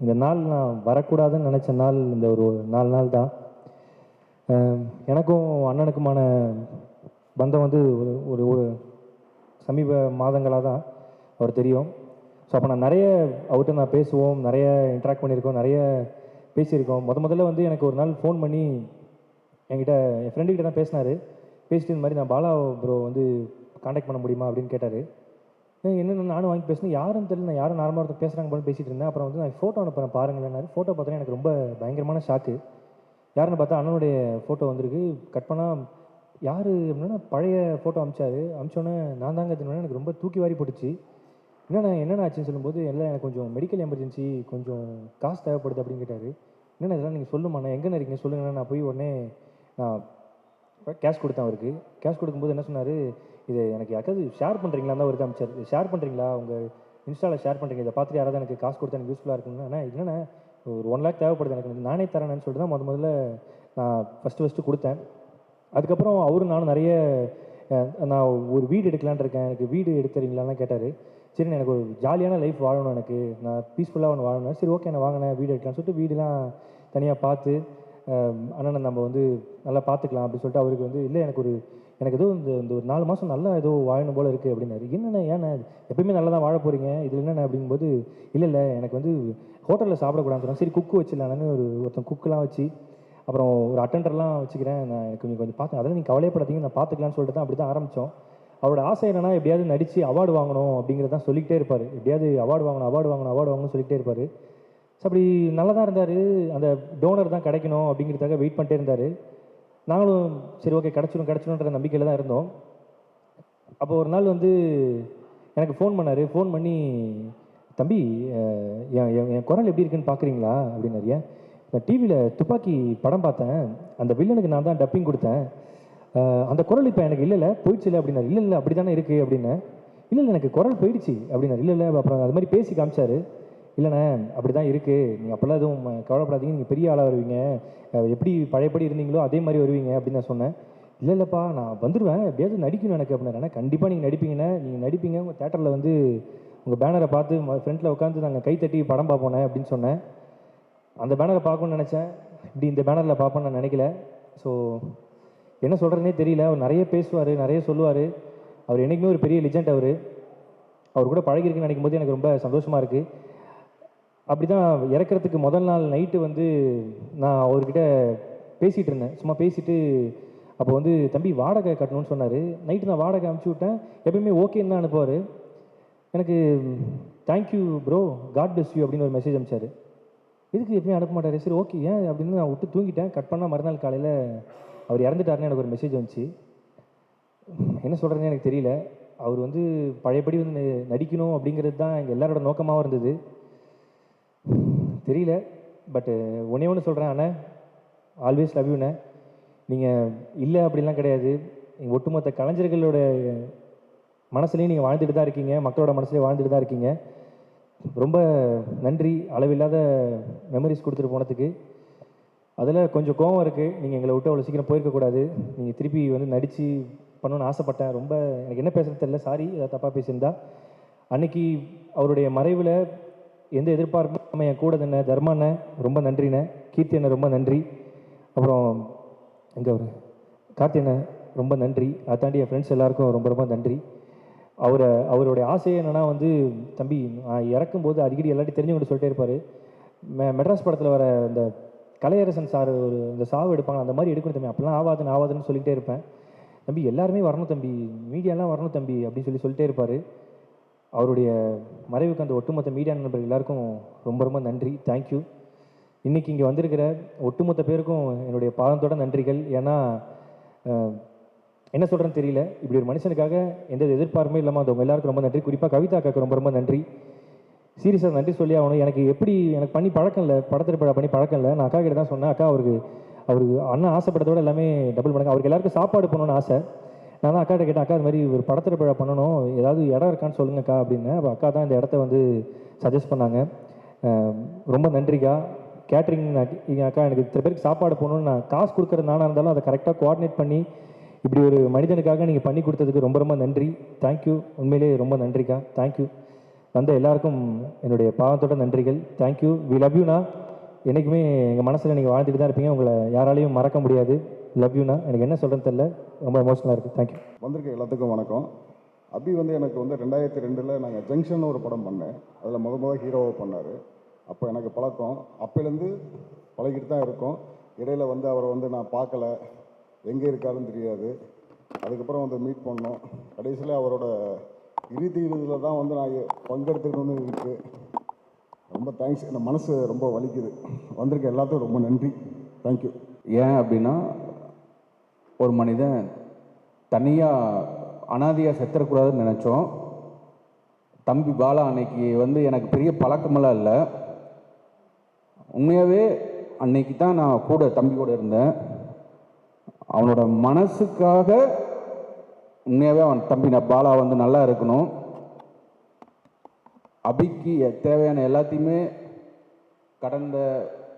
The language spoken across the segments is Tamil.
இந்த நாள் நான் வரக்கூடாதுன்னு நினச்ச நாள் இந்த ஒரு நாலு நாள் தான். எனக்கும் அண்ணனுக்குமான பந்தம் வந்து ஒரு ஒரு ஒரு சமீப மாதங்களாக தான் அவர் தெரியும். ஸோ அப்போ நான் நிறைய அவர்கிட்ட நான் பேசுவோம் நிறைய இன்ட்ராக்ட் பண்ணியிருக்கோம் நிறைய பேசியிருக்கோம். முத முதல்ல வந்து எனக்கு ஒரு நாள் ஃபோன் பண்ணி என்கிட்ட என் ஃப்ரெண்டுக்கிட்ட தான் பேசினார். பேசிட்டு இந்த மாதிரி நான் பாலா ப்ரோ வந்து காண்டாக்ட் பண்ண முடியுமா அப்படின்னு கேட்டார். என்னென்ன நானும் வாங்கி பேசினேன். யாரும் தெரியல நான் யாரும் நார்மலாக ஒருத்தர் பேசுகிறாங்க போல பேசிட்டு இருந்தேன். அப்புறம் வந்து நான் ஃபோட்டோ அனுப்புறேன் பாருங்களேன் ஃபோட்டோ பார்த்தோன்னா எனக்கு ரொம்ப பயங்கரமான ஷாக்கு யாருன்னு பார்த்தா அண்ணனுடைய ஃபோட்டோ வந்திருக்கு. கட் பண்ணால் யார் அப்படின்னா பழைய ஃபோட்டோ அமிச்சாரு. அமிச்சோன்னே நான் தாங்க தின்னு எனக்கு ரொம்ப தூக்கி வாரி போட்டுச்சு. என்னண்ணா என்னென்ன ஆச்சுன்னு சொல்லும்போது எல்லாம் எனக்கு கொஞ்சம் மெடிக்கல் எமர்ஜென்சி கொஞ்சம் காசு தேவைப்படுது அப்படின்னு கேட்டார். என்னண்ணா இதெல்லாம் நீங்கள் சொல்லுமாண்ணா எங்கே இருக்கீங்க? சொல்லுங்கண்ணா நான் போய் உடனே நான் கேஷ் கொடுத்தேன் அவருக்கு. கேஷ் கொடுக்கும்போது என்ன சொன்னார்? இது எனக்கு யாராவது ஷேர் பண்ணுறீங்களா தான் ஒரு அமிச்சார். ஷேர் பண்ணுறீங்களா உங்கள் இன்ஸ்டாவில் ஷேர் பண்ணுறீங்க இதை பார்த்துட்டு யாராவது எனக்கு காசு கொடுத்தா எனக்கு யூஸ்ஃபுல்லாக இருக்கும்னா. ஆனால் என்னென்ன ஒரு ஒன் லேக் தேவைப்படுது எனக்கு. நானே தரேன்னு சொல்லிட்டு தான் முத முதல்ல நான் ஃபஸ்ட்டு ஃபஸ்ட்டு கொடுத்தேன். அதுக்கப்புறம் அவரும் நானும் நிறைய நான் ஒரு வீடு எடுக்கலான் இருக்கேன். எனக்கு வீடு எடுத்துறீங்களான்னு கேட்டார். சரி எனக்கு ஒரு ஜாலியான லைஃப் வாழணும் எனக்கு. நான் பீஸ்ஃபுல்லாக ஒன்று வாழணும். சரி ஓகே நான் வாங்கினேன் வீடு எடுக்கலாம்னு சொல்லிட்டு வீடுலாம் தனியாக பார்த்து அண்ணனை நம்ம வந்து நல்லா பார்த்துக்கலாம் அப்படின்னு சொல்லிட்டு அவருக்கு வந்து இல்லை எனக்கு ஒரு எனக்கு ஏதோ இந்த இந்த ஒரு நாலு மாதம் நல்லா ஏதோ வாழணும் போல் இருக்குது அப்படின்னாரு. என்னென்ன ஏன்னா எப்பயுமே நல்லா தான் வாழ போகிறீங்க இதில் என்னென்ன அப்படிங்கும்போது இல்லை இல்லை எனக்கு வந்து ஹோட்டலில் சாப்பிடக்கூடாதுன்னு சொன்னாங்க சரி குக்கு வச்சிடலான்னு ஒரு ஒருத்தன் குக்கெலாம் வச்சு அப்புறம் ஒரு அட்டெண்டர்லாம் வச்சுக்கிறேன். நான் எனக்கு நீங்கள் கொஞ்சம் பார்த்து அதெல்லாம் நீங்கள் கவலைப்படாதீங்க நான் பார்த்துக்கலான்னு சொல்லிட்டு தான் அப்படி தான் ஆரம்பித்தோம் அவரோட ஆசை என்னன்னா எப்படியாவது நடித்து அவார்டு வாங்கணும் அப்படிங்கிறத தான் சொல்லிக்கிட்டே இருப்பார். எப்படியாவது அவார்டு வாங்கணும் அவார்டு வாங்கணும் அவார்டு வாங்கணும்னு சொல்லிக்கிட்டே இருப்பார். ஸோ அப்படி நல்லா தான் இருந்தார். அந்த டோனர் தான் கிடைக்கணும் அப்படிங்கிறதுக்காக வெயிட் பண்ணிட்டே இருந்தார். நாங்களும் சரி ஓகே கிடச்சிடும் கிடச்சிடும்ன்ற நம்பிக்கையில் தான் இருந்தோம். அப்போ ஒரு நாள் வந்து எனக்கு ஃபோன் பண்ணார். ஃபோன் பண்ணி தம்பி என் என் குரல் எப்படி இருக்குன்னு பார்க்குறீங்களா அப்படின்னாரு. ஏன் நான் டிவியில் துப்பாக்கி படம் பார்த்தேன். அந்த வில்லனுக்கு நான் தான் டப்பிங் கொடுத்தேன். அந்த குரல் இப்போ எனக்கு இல்லைல்ல போயிடுச்சு இல்லை அப்படின்னாரு. இல்லை இல்லை அப்படி தானே இருக்குது அப்படின்னு இல்லை இல்லை எனக்கு குரல் போயிடுச்சு அப்படின்னாரு. இல்லை இல்லை அப்புறம் அது மாதிரி பேசி காமிச்சாரு. இல்லைண்ணே அப்படி தான் இருக்குது நீங்கள் அப்போல்லாம் எதுவும் கவலைப்படாதீங்க. நீங்கள் பெரிய ஆளாக வருவீங்க. எப்படி பழையபடி இருந்தீங்களோ அதே மாதிரி வருவீங்க அப்படின்னு நான் சொன்னேன். இல்லை இல்லைப்பா நான் வந்துடுவேன் எப்படியாவது நடிக்கணும் எனக்கு அப்படின்னா. கண்டிப்பாக நீங்கள் நடிப்பீங்கண்ணே. நீங்கள் நடிப்பீங்க. உங்கள் தேட்டரில் வந்து உங்கள் பேனரை பார்த்து ஃப்ரண்ட்டில் உட்காந்து நாங்கள் கை தட்டி படம் பார்ப்போனே அப்படின்னு சொன்னேன். அந்த பேனரை பார்க்கணும்னு நினச்சேன். இப்படி இந்த பேனரில் பார்ப்பேன்னு நான் நினைக்கல. ஸோ என்ன சொல்கிறதுனே தெரியல. அவர் நிறைய பேசுவார் நிறைய சொல்லுவார். அவர் என்றைக்குமே ஒரு பெரிய லிஜெண்ட் அவர். அவர் கூட பழகிருக்குன்னு நினைக்கும் போது எனக்கு ரொம்ப சந்தோஷமாக இருக்குது அப்படி தான் இறக்கிறதுக்கு முதல் நாள் நைட்டு வந்து நான் அவர்கிட்ட பேசிகிட்டு இருந்தேன். சும்மா பேசிட்டு அப்போ வந்து தம்பி வாடகை கட்டணும்னு சொன்னார். நைட்டு நான் வாடகை அனுப்பிச்சி விட்டேன். எப்பயுமே ஓகேன்னு தான் அனுப்புவார். எனக்கு thank you bro God bless you அப்படின்னு ஒரு மெசேஜ் அனுப்பிச்சாரு. எதுக்கு எப்பயுமே அனுப்ப மாட்டார்? சரி ஓகே ஏன் அப்படின்னு நான் விட்டு தூங்கிட்டேன். கட் பண்ணால் மறுநாள் காலையில் அவர் இறந்துட்டாருன்னு எனக்கு ஒரு மெசேஜ் வந்துச்சு. என்ன சொல்கிறதுன்னு எனக்கு தெரியல. அவர் வந்து பழையபடி வந்து ந- நடிக்கணும் அப்படிங்கிறது தான் எங்கள் எல்லாரோட நோக்கமாகவும் இருந்தது. தெரியல பட்டு ஒன்றே ஒன்று சொல்கிறேன் அண்ணே. ஆல்வேஸ் லவ் யூண்ணே நீங்கள் இல்லை அப்படிலாம் கிடையாது. நீங்கள் ஒட்டுமொத்த கலைஞர்களோட மனசுலையும் நீங்கள் வாழ்ந்துட்டு தான் இருக்கீங்க. மக்களோட மனசுலேயும் வாழ்ந்துட்டு தான் இருக்கீங்க. ரொம்ப நன்றி. அளவில்லாத மெமரிஸ் கொடுத்துட்டு போனதுக்கு. அதில் கொஞ்சம் கோவம் இருக்குது நீங்கள் எங்களை விட்டு அவ்வளோ சீக்கிரம் போயிருக்கக்கூடாது நீங்கள் திருப்பி வந்து நடித்து பண்ணணும்னு ஆசைப்பட்டேன். ரொம்ப எனக்கு என்ன பேசுறது தெரியல. சாரி ஏதாவது தப்பாக பேசியிருந்தா. அன்னைக்கு அவருடைய மறைவில் எந்த எதிர்பார்ப்பும் என் கூட என்ன தர்மாண்ண ரொம்ப நன்றிண்ணே கீர்த்தி அண்ணன் ரொம்ப நன்றி. அப்புறம் எங்கே அவர்? கார்த்தி அண்ணன் ரொம்ப நன்றி. அதை தாண்டி என் ஃப்ரெண்ட்ஸ் எல்லாருக்கும் ரொம்ப ரொம்ப நன்றி. அவரை அவருடைய ஆசை என்னன்னா வந்து தம்பி நான் இறக்கும்போது அடிக்கடி எல்லாத்தையும் தெரிஞ்சவங்க சொல்லிட்டே இருப்பார். மெ மெட்ராஸ் படத்தில் வர இந்த கலையரசன் சார் ஒரு இந்த சாவு எடுப்பாங்க அந்த மாதிரி எடுக்கணும் தம்பி. அப்போலாம் ஆவாதுன்னு ஆவாதுன்னு சொல்லிகிட்டே இருப்பேன். தம்பி எல்லாருமே வரணும் தம்பி. மீடியாலாம் வரணும் தம்பி. அப்படின்னு சொல்லி சொல்லிட்டே இருப்பார். அவருடைய மறைவுக்கு அந்த ஒட்டுமொத்த மீடியா நண்பர்கள் எல்லாருக்கும் ரொம்ப ரொம்ப நன்றி. தேங்க்யூ இன்றைக்கி இங்கே வந்திருக்கிற ஒட்டுமொத்த பேருக்கும் என்னுடைய பாதத்தோட நன்றிகள். ஏன்னா என்ன சொல்கிறேன்னு தெரியல. இப்படி ஒரு மனுஷனுக்காக எந்த எதிர்பார்ப்புமே இல்லாமல் வந்தவங்க எல்லாருக்கும் ரொம்ப நன்றி. குறிப்பாக கவிதா அக்காவுக்கு ரொம்ப ரொம்ப நன்றி. சீரியஸாக நன்றி சொல்லி ஆகணும். எனக்கு எப்படி எனக்கு பண்ணி பழக்கம் இல்லை. படத்திற்கு பண்ணி பழக்கம் இல்லை. நான் அக்கா கிட்ட தான் சொன்னேன். அக்கா அவருக்கு அவருக்கு அண்ணன் ஆசைப்படுறதோட எல்லாமே டபுள் பண்ணுங்க. அவருக்கு எல்லாருக்கும் சாப்பாடு பண்ணணும்னு ஆசை. நான் தான் அக்காட்ட கேட்டேன் அக்கா இது மாதிரி ஒரு படத்திருப்பழா பண்ணணும் ஏதாவது இடம் இருக்கான்னு சொல்லுங்கக்கா அப்படின்னு. அப்போ அக்கா தான் இந்த இடத்த வந்து சஜஸ்ட் பண்ணாங்க. ரொம்ப நன்றிக்கா. கேட்ரிங் எங்கள் அக்கா எனக்கு இத்தனை பேருக்கு சாப்பாடு போகணும்னு நான் காசு கொடுக்குறது நானாக இருந்தாலும் அதை கரெக்டாக கோஆர்டினேட் பண்ணி இப்படி ஒரு மனிதனுக்காக நீங்கள் பண்ணி கொடுத்ததுக்கு ரொம்ப ரொம்ப நன்றி. தேங்க்யூ உண்மையிலேயே ரொம்ப நன்றிக்கா. தேங்க்யூ வந்த எல்லாருக்கும் என்னுடைய பாவத்தோட நன்றிகள். தேங்க்யூ வி லவ் யூனா என்றைக்குமே எங்கள் மனசில் நீங்கள் வாழ்ந்துட்டு தான் இருப்பீங்க. உங்களை யாராலையும் மறக்க முடியாது. லவ் யூண்ணா எனக்கு என்ன சொல்கிறேன்னு தெரில ரொம்ப எமோஷனலாக இருக்குது தேங்க்யூ வந்திருக்க எல்லாத்துக்கும் வணக்கம். அபி வந்து எனக்கு வந்து ரெண்டாயிரத்தி ரெண்டில் நாங்கள் ஜங்ஷன் ஒரு படம் பண்ணேன். அதில் முத முத ஹீரோவை பண்ணார். அப்போ எனக்கு பழக்கம். அப்போலேருந்து பழகிட்டு தான் இருக்கோம். இடையில வந்து அவரை வந்து நான் பார்க்கல. எங்கே இருக்காருன்னு தெரியாது. அதுக்கப்புறம் வந்து மீட் பண்ணோம். கடைசியில் அவரோட இறுதி இறுதியில் தான் வந்து நான் பங்கெடுத்துக்கணும்னு இருக்குது ரொம்ப தேங்க்ஸ் என் மனசு ரொம்ப வலிக்குது. வந்திருக்க எல்லாத்துக்கும் ரொம்ப நன்றி. தேங்க்யூ ஏன் அப்படின்னா ஒரு மனிதன் தனியாக அனாதையாக செத்துறக்கூடாதுன்னு நினச்சோம். தம்பி பாலா அன்னைக்கு வந்து எனக்கு பெரிய பழக்கமெல்லாம் இல்லை. உண்மையாகவே அன்னைக்கு தான் நான் கூட தம்பி கூட இருந்தேன். அவனோட மனசுக்காக உண்மையாகவே அவன் தம்பி நான் பாலா வந்து நல்லா இருக்கணும். அபிக்கு தேவையான எல்லாத்தையுமே கடந்த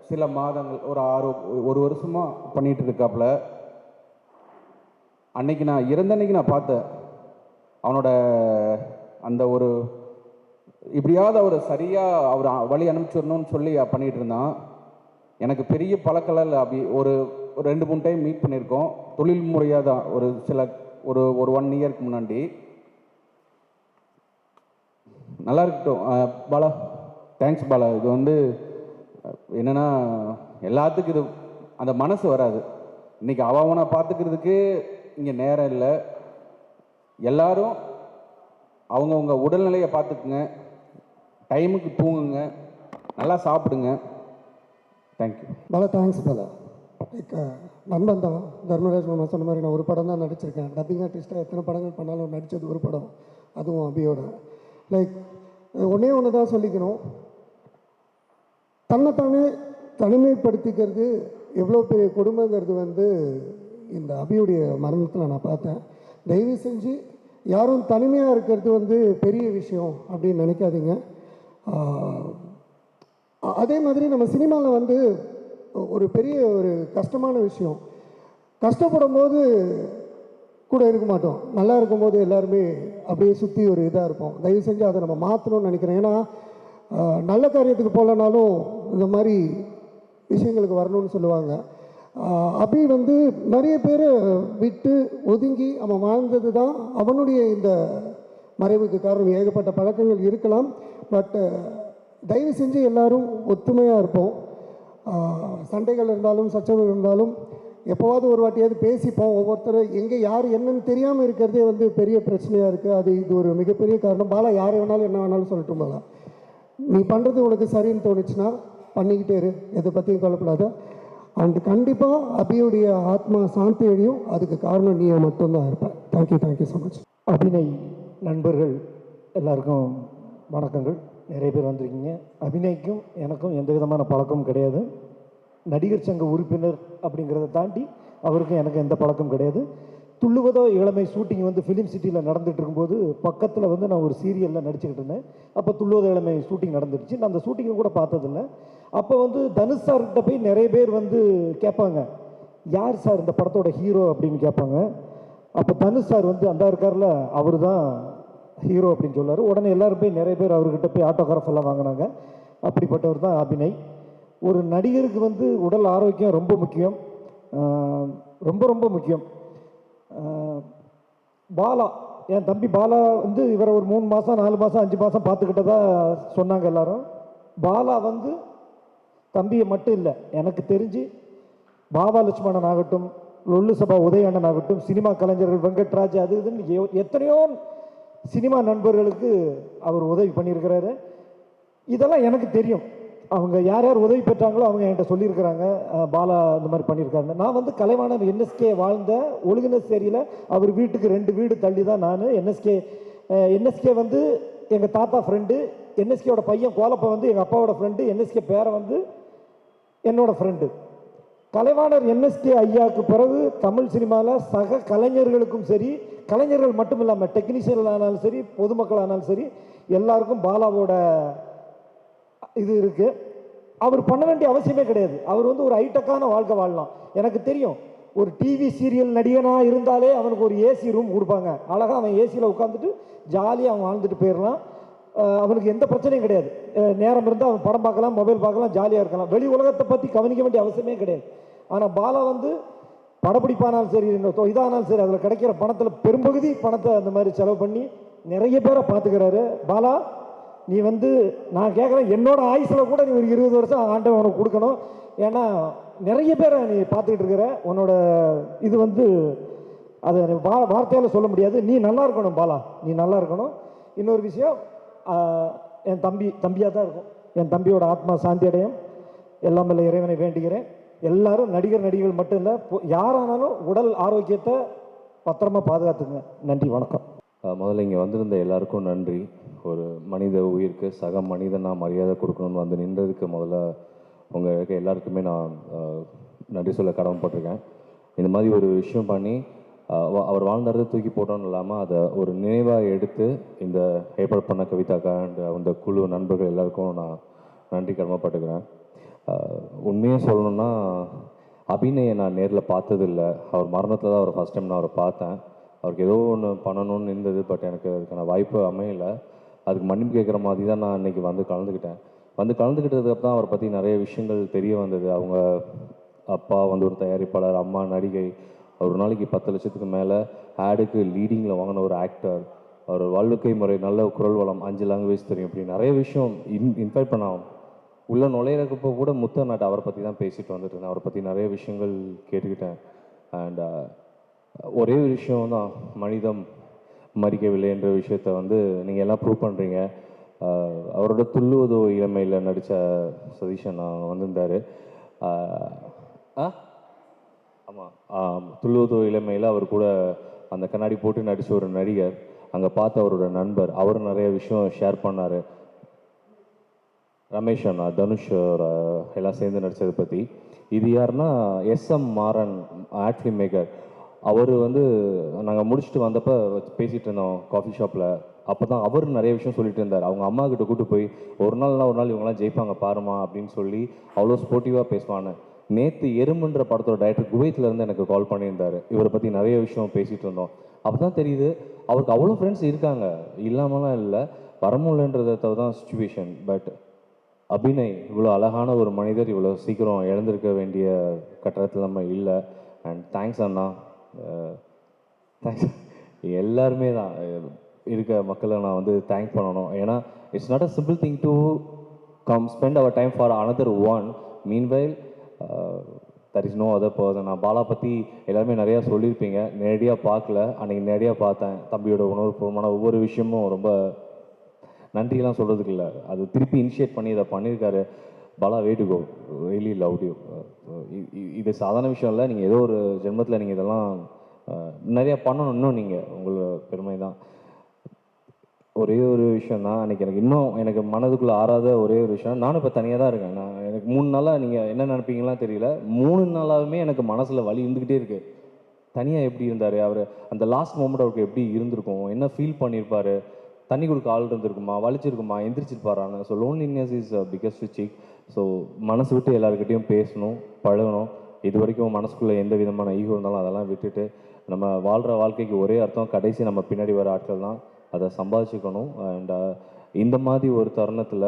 சில மாதங்கள் ஒரு ஆறு ஒரு வருஷமாக பண்ணிகிட்டு இருக்காப்புல அன்னைக்கு நான் இறந்த அன்னைக்கு நான் பார்த்தேன் அவனோட அந்த ஒரு இப்படியாவது அவர் சரியாக அவர் வழி அனுப்பிச்சிடணும்னு சொல்லி பண்ணிகிட்டு இருந்தான். எனக்கு பெரிய பழக்கெல்லாம் இல்லை. அப்படி ஒரு ஒரு ரெண்டு மூணு டைம் மீட் பண்ணியிருக்கோம். தொழில் முறையாக தான். ஒரு சில ஒரு ஒரு ஒன் இயருக்கு முன்னாடி. நல்லா இருக்கட்டும். பாலா தேங்க்ஸ் பாலா. இது வந்து என்னென்னா எல்லாத்துக்கும் இது அந்த மனசு வராது. இன்னைக்கு அவனை பார்த்துக்கிறதுக்கு இங்கே நேரம் இல்லை. எல்லாரும் அவங்கவுங்க உடல்நிலையை பார்த்துக்குங்க. டைமுக்கு தூங்குங்க. நல்லா சாப்பிடுங்க. தேங்க்யூ பல தேங்க்ஸ் பல. லைக் நண்பன் தான். தர்மராஜ் மாமா சொன்ன மாதிரி நான் ஒரு படம் தான் நடிச்சிருக்கேன். டப்பிங் ஆர்டிஸ்ட்டாக எத்தனை படங்கள் பண்ணாலும் நடித்தது ஒரு படம். அதுவும் அபியோட. லைக் ஒன்றே ஒன்று தான் சொல்லிக்கணும். தன்னைத்தானே தனிமைப்படுத்திக்கிறது எவ்வளோ பெரிய கொடுமைங்கிறது வந்து இந்த அபியுடைய மரணத்தில் நான் பார்த்தேன். தயவு செஞ்சு யாரும் தனிமையாக இருக்கிறது வந்து பெரிய விஷயம் அப்படின்னு நினைக்காதீங்க. அதே மாதிரி நம்ம சினிமாவில் வந்து ஒரு பெரிய ஒரு கஷ்டமான விஷயம். கஷ்டப்படும் போது கூட இருக்க மாட்டோம். நல்லா இருக்கும்போது எல்லாருமே அப்படியே சுற்றி ஒரு இதாக இருப்போம். தயவு செஞ்சு அதை நம்ம மாற்றணும்னு நினைக்கிறேன். ஏன்னா நல்ல காரியத்துக்கு போகலனாலும் இந்த மாதிரி விஷயங்களுக்கு வரணும்னு சொல்லுவாங்க. அபி வந்து நிறைய பேரை விட்டு ஒதுங்கி அவன் வாழ்ந்தது தான் அவனுடைய இந்த மறைவுக்கு காரணம். ஏகப்பட்ட பழக்கங்கள் இருக்கலாம் பட் தயவு செஞ்சு எல்லாரும் ஒத்துமையாக இருப்போம். சண்டைகள் இருந்தாலும் சச்சரவு இருந்தாலும் எப்போவாவது ஒரு வாட்டியாவது பேசிப்போம். ஒவ்வொருத்தர் எங்கே யார் என்னன்னு தெரியாமல் இருக்கிறதே வந்து பெரிய பிரச்சனையாக இருக்குது அது இது ஒரு மிகப்பெரிய காரணம். பாலா யார் வேணாலும் என்ன வேணாலும் சொல்லட்டும் பாலா. நீ பண்ணுறது உனக்கு சரின்னு தோணுச்சுன்னா பண்ணிக்கிட்டே இரு. எதை பற்றியும் கவலைப்படாத. அண்ட் கண்டிப்பாக அபியுடைய ஆத்மா சாந்தி அடையும். அதுக்கு காரணம் நீ மட்டும்தான் இருப்பேன் thank you thank you so much Abhinay நண்பர்கள் எல்லாருக்கும் வணக்கங்கள். நிறைய பேர் வந்திருக்கீங்க. அபிநய்க்கும் எனக்கும் எந்த விதமான பழக்கமும் கிடையாது. நடிகர் சங்க உறுப்பினர் அப்படிங்கிறத தாண்டி அவருக்கும் எனக்கு எந்த பழக்கம் கிடையாது. துள்ளுவதோ இளமை ஷூட்டிங் வந்து ஃபிலிம் சிட்டியில் நடந்துகிட்டு இருக்கும்போது பக்கத்தில் வந்து நான் ஒரு சீரியலில் நடிச்சுக்கிட்டு இருந்தேன். அப்போ துள்ளுவதோ இளமை ஷூட்டிங் நடந்துடுச்சு. நான் அந்த ஷூட்டிங்கை கூட பார்த்ததில்ல. அப்போ வந்து தனுஷ் சார்கிட்ட போய் நிறைய பேர் வந்து கேட்பாங்க. யார் சார் இந்த படத்தோட ஹீரோ அப்படின்னு கேட்பாங்க. அப்போ தனுஷ் சார் வந்து அந்த இருக்கார்ல அவர் தான் ஹீரோ அப்படின்னு சொல்லார். உடனே எல்லாரும் போய் நிறைய பேர் அவர்கிட்ட போய் ஆட்டோகிராஃப் எல்லாம் வாங்கினாங்க. அப்படிப்பட்டவர் தான் அபிநய். ஒரு நடிகருக்கு வந்து உடல் ஆரோக்கியம் ரொம்ப முக்கியம். ரொம்ப ரொம்ப முக்கியம். பாலா என் தம்பி பாலா வந்து இவரை ஒரு மூணு மாதம் நாலு மாதம் அஞ்சு மாதம் பார்த்துக்கிட்டதா சொன்னாங்க எல்லாரும். பாலா வந்து தம்பியை மட்டும் இல்லை எனக்கு தெரிஞ்சு பாபா லட்சுமணன் ஆகட்டும் லொல்லு சபா உதயண்ணன் ஆகட்டும் சினிமா கலைஞர்கள் வெங்கட்ராஜ் அது இதுன்னு எத்தனையோ சினிமா நண்பர்களுக்கு அவர் உதவி பண்ணியிருக்கிறாரு. இதெல்லாம் எனக்கு தெரியும். அவங்க யார் யார் உதவி பெற்றாங்களோ அவங்க என்கிட்ட சொல்லியிருக்கிறாங்க. பாலா இந்த மாதிரி பண்ணியிருக்காங்க நான் வந்து கலைவாணர் என்எஸ்கே வாழ்ந்த ஒழுங்கினசேரியில் அவர் வீட்டுக்கு ரெண்டு வீடு தள்ளி தான் நான். என்எஸ்கே என்எஸ்கே வந்து எங்கள் தாத்தா ஃப்ரெண்டு என்எஸ்கேவோட பையன் கோலப்பை வந்து எங்கள் அப்பாவோட ஃப்ரெண்டு என்எஸ்கே பேரை வந்து என்னோடய ஃப்ரெண்டு கலைவாணர் என்எஸ்கே ஐயாவுக்கு பிறகு தமிழ் சினிமாவில் சக கலைஞர்களுக்கும் சரி கலைஞர்கள் மட்டும் இல்லாமல் டெக்னீஷியன் ஆனாலும் சரி பொதுமக்கள் ஆனாலும் சரி எல்லாருக்கும் பாலாவோட இது இருக்குது அவர் பண்ண வேண்டிய அவசியமே கிடையாது. அவர் வந்து ஒரு ஹைடெக்கான வாழ்க்கை வாழலாம். எனக்கு தெரியும் ஒரு டிவி சீரியல் நடிகனாக இருந்தாலே அவனுக்கு ஒரு ஏசி ரூம் கொடுப்பாங்க. அழகாக அவன் ஏசியில் உட்காந்துட்டு ஜாலியாக அவன் வாழ்ந்துட்டு போயிடலாம். அவனுக்கு எந்த பிரச்சனையும் கிடையாது. நேரம் இருந்தால் அவன் படம் பார்க்கலாம் மொபைல் பார்க்கலாம் ஜாலியாக இருக்கலாம். வெளி உலகத்தை பற்றி கவனிக்க வேண்டிய அவசியமே கிடையாது. ஆனால் பாலா வந்து படப்பிடிப்பானாலும் சரி இதானாலும் சரி அதில் கிடைக்கிற பணத்தில் பெரும்பகுதி பணத்தை அந்த மாதிரி செலவு பண்ணி நிறைய பேரை பார்த்துக்கிறாரு. பாலா நீ வந்து நான் கேட்குறேன் என்னோட ஆயுசில் கூட நீ ஒரு இருபது வருஷம் ஆண்டவன் உனக்கு கொடுக்கணும். ஏன்னா நிறைய பேரை நீ பார்த்துக்கிட்டு இருக்கிற உன்னோட இது வந்து அது வா வார்த்தையால் சொல்ல முடியாது. நீ நல்லா இருக்கணும் பாலா. நீ நல்லா இருக்கணும். இன்னொரு விஷயம் என் தம்பி தம்பியாக தான் இருக்கும். என் தம்பியோட ஆத்மா சாந்தி அடையும். எல்லாம் இல்லை இறைவனை வேண்டுகிறேன். எல்லாரும் நடிகர் நடிகர்கள் மட்டும் இல்லை யாரானாலும் உடல் ஆரோக்கியத்தை பத்திரமா பாதுகாத்துங்க நன்றி வணக்கம். முதல்ல இங்கே வந்திருந்த எல்லாருக்கும் நன்றி. ஒரு மனித உயிருக்கு சக மனிதனாக மரியாதை கொடுக்கணும்னு வந்து நின்றதுக்கு முதல்ல உங்கள் இருக்க எல்லாருக்குமே நான் நன்றி சொல்ல கடமைப்பட்டிருக்கேன் இந்த மாதிரி ஒரு விஷயம் பண்ணி வா- அவர் வாழ்ந்தாரதை தூக்கி போட்டோன்னு இல்லாமல் அதை ஒரு நினைவாக எடுத்து இந்த ஏற்பாடு பண்ண கவிதாக்கா அண்ட் அந்த குழு நண்பர்கள் எல்லாருக்கும் நான் நன்றி கடமைப்பட்டுக்கிறேன் உண்மையாக சொல்லணும்னா அபிநயை நான் நேரில் பார்த்ததில்ல. அவர் மரணத்தில் தான் அவர் ஃபஸ்ட் டைம் நான் அவரை பார்த்தேன். அவருக்கு ஏதோ ஒன்று பண்ணணும்னு இருந்தது பட் எனக்கு அதுக்கான வாய்ப்பு அமையலை. அதுக்கு மன்னிப்பு கேட்குற மாதிரி தான் நான் இன்றைக்கி வந்து கலந்துக்கிட்டேன். வந்து கலந்துக்கிட்டதுக்கு தான் அவரை பற்றி நிறைய விஷயங்கள் தெரிய வந்தது. அவங்க அப்பா வந்து ஒரு தயாரிப்பாளர் அம்மா நடிகை. ஒரு நாளைக்கு பத்து லட்சத்துக்கு மேலே ஆடுக்கு லீடிங்கில் வாங்கின ஒரு ஆக்டர் அவர் வாழ்க்கை முறை நல்ல குரல் வளம் அஞ்சு லாங்குவேஜ் தெரியும் இப்படி நிறைய விஷயம் இன் இன்ஃபேக்ட் பண்ண உள்ள நுழையிறக்கப்போ கூட முத்த நாட்டு அவரை பற்றி தான் பேசிட்டு வந்துட்டு இருந்தேன். அவரை பற்றி நிறைய விஷயங்கள் கேட்டுக்கிட்டேன். அண்ட் uh, ஒரே ஒரு விஷயம் தான் மனிதம் மறிக்கவில்லை என்ற விஷயத்த வந்து நீங்கள் எல்லாம் ப்ரூவ் பண்ணுறீங்க அவரோட துள்ளுவதோ இளமையில் நடித்த சதீஷன் நான் வந்திருந்தார். ஆ ஆமாம் துள்ளுவதோ இளமையில் அவர் கூட அந்த கண்ணாடி போட்டு நடித்த ஒரு நடிகர் அங்கே பார்த்த அவரோட நண்பர் அவர் நிறைய விஷயம் ஷேர் பண்ணார். ரமேஷ் அண்ணா தனுஷ் அவர், எல்லாம் சேர்ந்து நடித்ததை பற்றி இது யாருன்னா S M Maran ad film maker அவர் வந்து நாங்கள் முடிச்சுட்டு வந்தப்போ பேசிகிட்டு இருந்தோம் காஃபி ஷாப்பில் அப்போ தான் அவர் நிறைய விஷயம் சொல்லிட்டு இருந்தார். அவங்க அம்மா கிட்ட கூட்டு போய் ஒரு நாள்னா ஒரு நாள் இவங்கெல்லாம் ஜெயிப்பாங்க பாருமா அப்படின்னு சொல்லி அவ்வளோ ஸ்போர்ட்டிவாக பேசுவான்னு. நேற்று எறும்புன்ற படத்தோட டைரக்டர் குவைத்திலேருந்து எனக்கு கால் பண்ணியிருந்தார். இவரை பற்றி நிறைய விஷயம் பேசிகிட்டு இருந்தோம். அப்போ தான் தெரியுது அவருக்கு அவ்வளோ ஃப்ரெண்ட்ஸ் இருக்காங்க. இல்லாமலாம் இல்லை. வரமுல்லன்றதை தவிர தான் சுச்சுவேஷன் பட் அபிநய் இவ்வளோ அழகான ஒரு மனிதர் இவ்வளோ சீக்கிரம் இழந்திருக்க வேண்டிய கட்டத்தில் நம்ம இல்லை. And thanks Anna. தேங்க்ஸ் எல்லாருமே தான். இருக்க மக்களை நான் வந்து தேங்க் பண்ணணும். ஏன்னா it's not a simple thing to come spend our time for another one meanwhile there is no other person நான் பாலா பற்றி எல்லாருமே நிறையா சொல்லியிருப்பீங்க. நேரடியாக பார்க்கல. அன்றைக்கி நேரடியாக பார்த்தேன். தம்பியோட உணர்வுபூர்வமான ஒவ்வொரு விஷயமும் ரொம்ப நன்றியெல்லாம் சொல்கிறதுக்கு இல்லை. அது திருப்பி இனிஷியேட் பண்ணி இதை பண்ணியிருக்காரு. Bala wait go really love you இது சாதாரண விஷயம் இல்லை. நீங்கள் ஏதோ ஒரு ஜென்மத்தில் நீங்கள் இதெல்லாம் uh, நிறையா பண்ணணும் இன்னும் நீங்கள் உங்களோட பெருமை தான். ஒரே ஒரு விஷயம் தான். அன்றைக்கி எனக்கு இன்னும் எனக்கு மனதுக்குள்ளே ஆறாத ஒரே ஒரு விஷயம். நானும் இப்போ தனியாக தான் இருக்கேன். நான் எனக்கு மூணு நாளாக நீங்கள் என்ன நினைப்பீங்கலாம் தெரியல. மூணு நாளாகவுமே எனக்கு மனசில் வலி இருந்துக்கிட்டே இருக்குது தனியாக எப்படி இருந்தார்? அவர் அந்த லாஸ்ட் மூமெண்ட் அவருக்கு எப்படி இருந்திருக்கும்? என்ன ஃபீல் பண்ணியிருப்பார் தண்ணி கொடுக்க ஆள் இருந்திருக்குமா? வலிச்சிருக்குமா? எந்திரிச்சிருப்பாரான்னு. So loneliness is biggest sick so மனசு விட்டு எல்லாருக்கிட்டையும் பேசணும் பழகணும். இது வரைக்கும் மனசுக்குள்ளே எந்த விதமான ஈகோ இருந்தாலும் அதெல்லாம் விட்டுட்டு நம்ம வாழ்கிற வாழ்க்கைக்கு ஒரே அர்த்தம் கடைசி நம்ம பின்னாடி வர ஆட்கள் தான். அதை சம்பாதிச்சுக்கணும். அண்ட் uh, இந்த மாதிரி ஒரு தருணத்தில்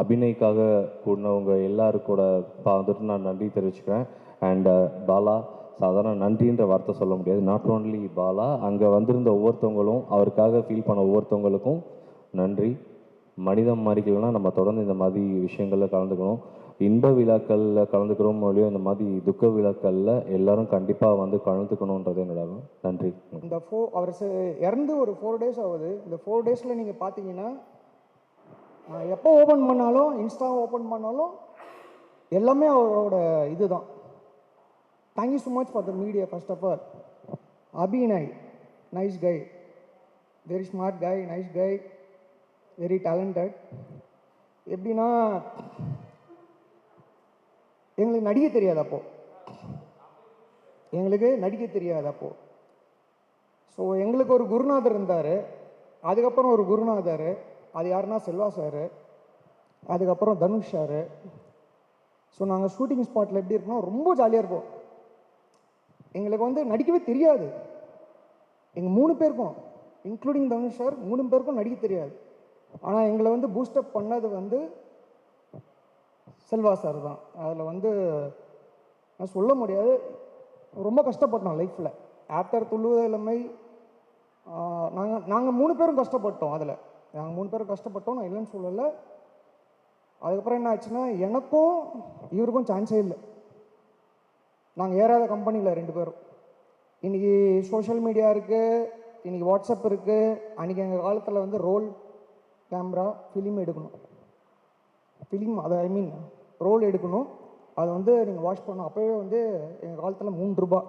அபிநய்க்காக கூடினவங்க எல்லாருக்கூட பார்த்துட்டு நான் நன்றி தெரிவிச்சுக்கிறேன். அண்ட் uh, பாலா சாதாரண நன்றின்ற வார்த்தை சொல்ல முடியாது. நாட் ஓன்லி பாலா அங்கே வந்திருந்த ஒவ்வொருத்தவங்களும் அவருக்காக ஃபீல் பண்ண ஒவ்வொருத்தவங்களுக்கும் நன்றி. மனிதம் மாறிக்கலன்னா நம்ம தொடர்ந்து இந்த மாதிரி விஷயங்களில் கலந்துக்கணும். இன்ப விழாக்களில் கலந்துக்கிறோம் மொழியோ இந்த மாதிரி துக்க விழாக்களில் எல்லாரும் கண்டிப்பாக வந்து கலந்துக்கணுன்றது என்னோட நன்றி. இந்த ஃபோ அவர் இறந்து ஒரு ஃபோர் டேஸ் ஆகுது. இந்த ஃபோர் டேஸில் நீங்கள் பார்த்தீங்கன்னா எப்போ ஓப்பன் பண்ணாலும் இன்ஸ்டா ஓப்பன் பண்ணாலும் எல்லாமே அவரோட இது தான் thank you so much for the media first of all Abhinay nice guy very smart guy nice guy very talented எப்படின்னா எங்களுக்கு நடிக்க தெரியாது அப்போ. எங்களுக்கு நடிக்க தெரியாது அப்போ. ஸோ எங்களுக்கு ஒரு குருநாதர் இருந்தார். அதுக்கப்புறம் ஒரு குருநாதர். அது யாருன்னா செல்வா சார். அதுக்கப்புறம் தனுஷ் சார். ஸோ நாங்கள் ஷூட்டிங் ஸ்பாட்டில் எப்படி இருக்கோம் ரொம்ப ஜாலியாக இருப்போம். எங்களுக்கு வந்து நடிக்கவே தெரியாது. எங்கள் மூணு பேருக்கும் இன்க்ளூடிங் தனுஷ் சார் மூணு பேருக்கும் நடிக்க தெரியாது. ஆனால் எங்களை வந்து பூஸ்டப் பண்ணது வந்து செல்வா சார் தான். அதில் வந்து நான் சொல்ல முடியாது. ரொம்ப கஷ்டப்பட்டோம் லைஃப்பில் ஆஃப்டர் துள்ளுவ இளமை நாங்கள் நாங்கள் மூணு பேரும் கஷ்டப்பட்டோம் அதில். நாங்கள் மூணு பேரும் கஷ்டப்பட்டோம் நான் இல்லைன்னு சொல்லலை. அதுக்கப்புறம் என்ன ஆச்சுன்னா எனக்கும் இவருக்கும் சான்ஸே இல்லை. நாங்கள் ஏறாத கம்பெனியில் ரெண்டு பேரும். இன்றைக்கி சோஷியல் மீடியா இருக்குது இன்றைக்கி வாட்ஸ்அப் இருக்குது அன்றைக்கி எங்கள் காலத்தில் வந்து ரோல் கேமரா ஃபிலிம் எடுக்கணும். ஃபிலிம் அதை ஐ மீன் ரோல் எடுக்கணும். அதை வந்து நீங்கள் வாஷ் பண்ணணும் அப்போவே வந்து எங்கள் காலத்தில் மூணு ரூபா.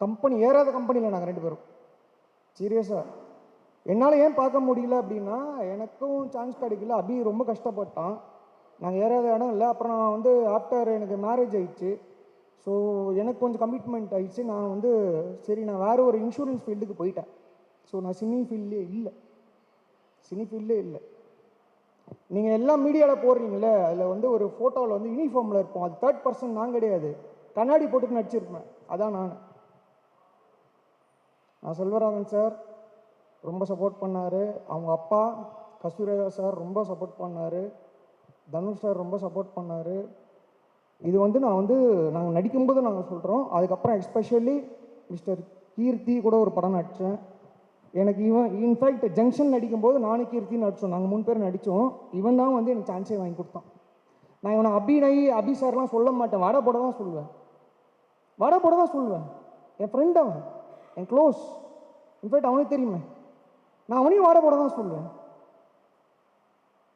கம்பெனி ஏறாத கம்பெனியில் நாங்கள் ரெண்டு பேரும். சீரியஸாக என்னால் ஏன் பார்க்க முடியல அப்படின்னா எனக்கும் சான்ஸ் கிடைக்கல. அபி ரொம்ப கஷ்டப்பட்டான். நாங்கள் ஏறாத இடம் இல்லை. அப்புறம் நான் வந்து ஆஃப்டர் எனக்கு மேரேஜ் ஆயிடுச்சு. ஸோ எனக்கு கொஞ்சம் கமிட்மெண்ட் ஆயிடுச்சு. நான் வந்து சரி நான் வேறு ஒரு இன்சூரன்ஸ் ஃபீல்டுக்கு போயிட்டேன். ஸோ நான் சிங்கிங் ஃபீல்ட்லேயே இல்லை. சினி ஃபீல்டே இல்லை. நீங்கள் எல்லாம் மீடியாவில் போடுறீங்களே அதில் வந்து ஒரு ஃபோட்டோவில் வந்து யூனிஃபார்மில் இருப்போம். அது தேர்ட் பர்சன் நான் கிடையாது. கண்ணாடி போட்டு நடிச்சிருப்பேன். அதான் நான். நான் செல்வராகவன் சார் ரொம்ப சப்போர்ட் பண்ணார். அவங்க அப்பா கஸ்தூரியா சார் ரொம்ப சப்போர்ட் பண்ணார். தனுஷ் சார் ரொம்ப சப்போர்ட் பண்ணார். இது வந்து நான் வந்து நாங்கள் நடிக்கும்போது நாங்கள் சொல்கிறோம் அதுக்கப்புறம் எஸ்பெஷலி மிஸ்டர் கீர்த்தி கூட ஒரு படம் நடித்தேன் எனக்கு இவன் இன்ஃபேக்ட் ஜங்ஷன் நடிக்கும்போது நானும் கீர்த்தின்னு நடித்தோம் நாங்கள் மூணு பேர் நடித்தோம் இவன் தான் வந்து எனக்கு சான்ஸே வாங்கி கொடுத்தான். நான் இவனை அபிநய் அபி சார்லாம் சொல்ல மாட்டேன். வட போட தான் சொல்லுவேன். வட போட தான் சொல்லுவேன். என் ஃப்ரெண்ட் அவன். என் க்ளோஸ் இன்ஃபேக்ட் அவனுக்கு தெரியுமே. நான் அவனையும் வாட போட தான் சொல்லுவேன்.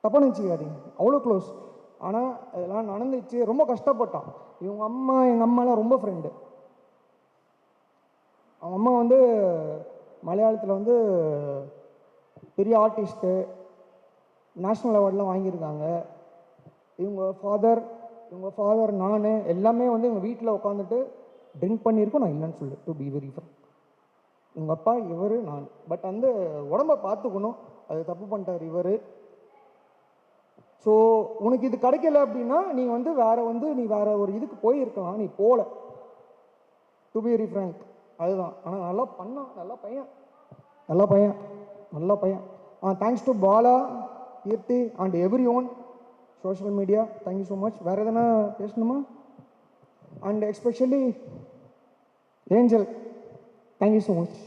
தப்பாக நினச்சிக்காதீங்க. அவ்வளோ க்ளோஸ் ஆனால் இதெல்லாம் நடந்துச்சு. ரொம்ப கஷ்டப்பட்டான். இவங்க அம்மா எங்கள் அம்மாலாம் ரொம்ப ஃப்ரெண்டு அவங்க அம்மா வந்து மலையாளத்தில் வந்து பெரிய ஆர்டிஸ்ட்டு நேஷ்னல் அவார்ட்லாம் வாங்கியிருக்காங்க. இவங்க ஃபாதர் இவங்க ஃபாதர் நான் எல்லாமே வந்து எங்கள் வீட்டில் உட்காந்துட்டு ட்ரிங்க் பண்ணியிருக்கோம். நான் இல்லைன்னு சொல்லு டு பி வெரி ஃப்ரம் உங்கள் அப்பா இவர் நான். பட் வந்து உடம்ப பார்த்துக்கணும். அது தப்பு பண்ணிட்டார் இவர். ஸோ உனக்கு இது கிடைக்கல அப்படின்னா நீ வந்து வேற வந்து நீ வேற ஒரு இதுக்கு போயிருக்கலாம். நீ போகல டு பி வெரி ஃப்ரங்க் அதுதான். ஆனால் நல்லா பண்ணான் நல்லா பையன். நல்ல பையன். நல்ல பையன். ஆ thanks to Bala Keerthi and everyone social media thank you so much வேறு எதனா பேசணுமா? And especially angel thank you so much